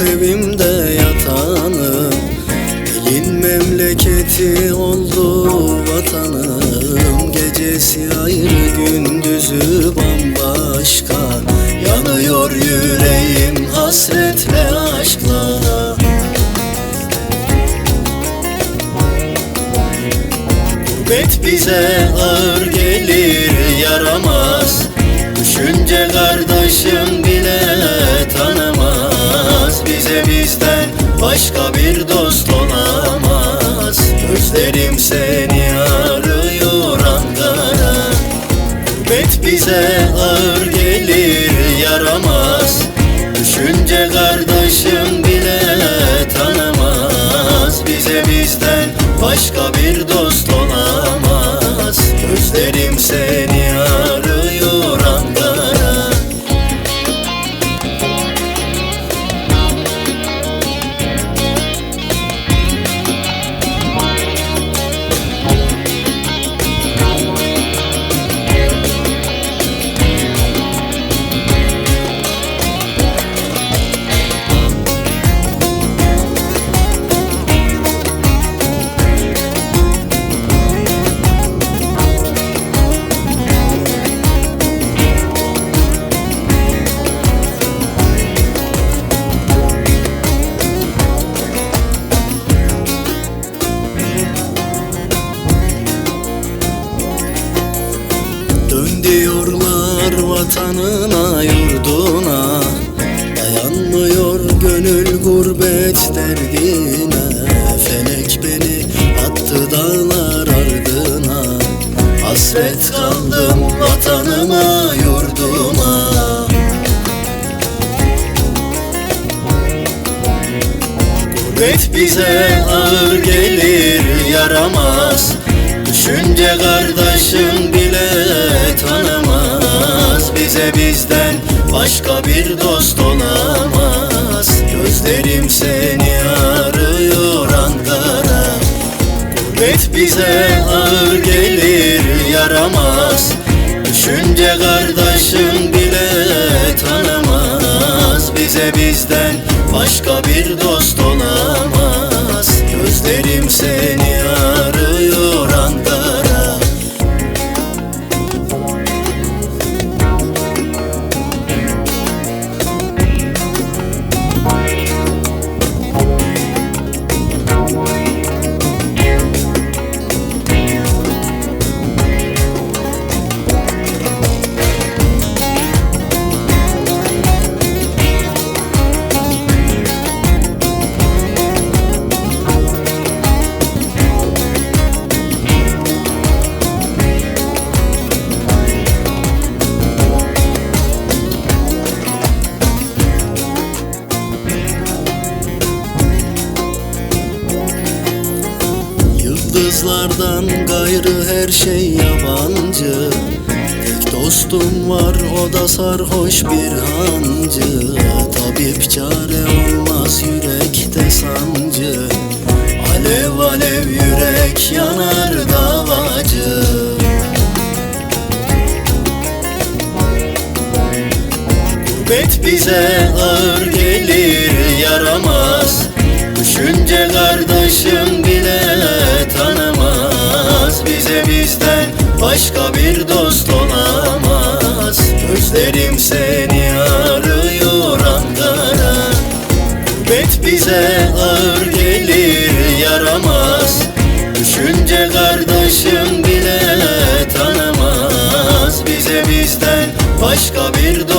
evimde yatanı Elin memleketi oldu vatanım. Gecesi ayrı gündüzü bambaşka. Yanıyor yüreğim hasretle aşkla. Gurbet bize ağır gelir yaramaz. Düşünce kardeşim bile Bize bizden başka bir dost olamaz. Gözlerim seni arıyor Ankara Gurbet bize ağır gelir yaramaz diyorlar vatanına yurduna Dayanmıyor gönül gurbet derdine. Felek beni attı dağlar ardına. Hasret kaldım vatanıma yurduma. Gurbet bize ağır gelir yaramaz. Düşünce kardeşim tanımaz Bize bizden başka bir dost olamaz. Gözlerim seni arıyor Ankara. Gurbet bize ağır gelir yaramaz. Düşünce kardeşim bile tanımaz. Bize bizden başka bir dost olamaz. Gözlerim seni Yıldızlardan gayrı her şey yabancı. Tek dostum var o da sarhoş bir hancı. Tabip çare olmaz yürekte sancı. Alev alev yürek yanar davacı. Gurbet bize ağır gelir yaramaz. Düşünce kardeşim bile tanımaz Bize bizden başka bir dost olamaz. Gözlerim seni arıyor Ankara Gurbet bize ağır gelir yaramaz. Düşünce kardeşim bile tanımaz. Bize bizden başka bir dost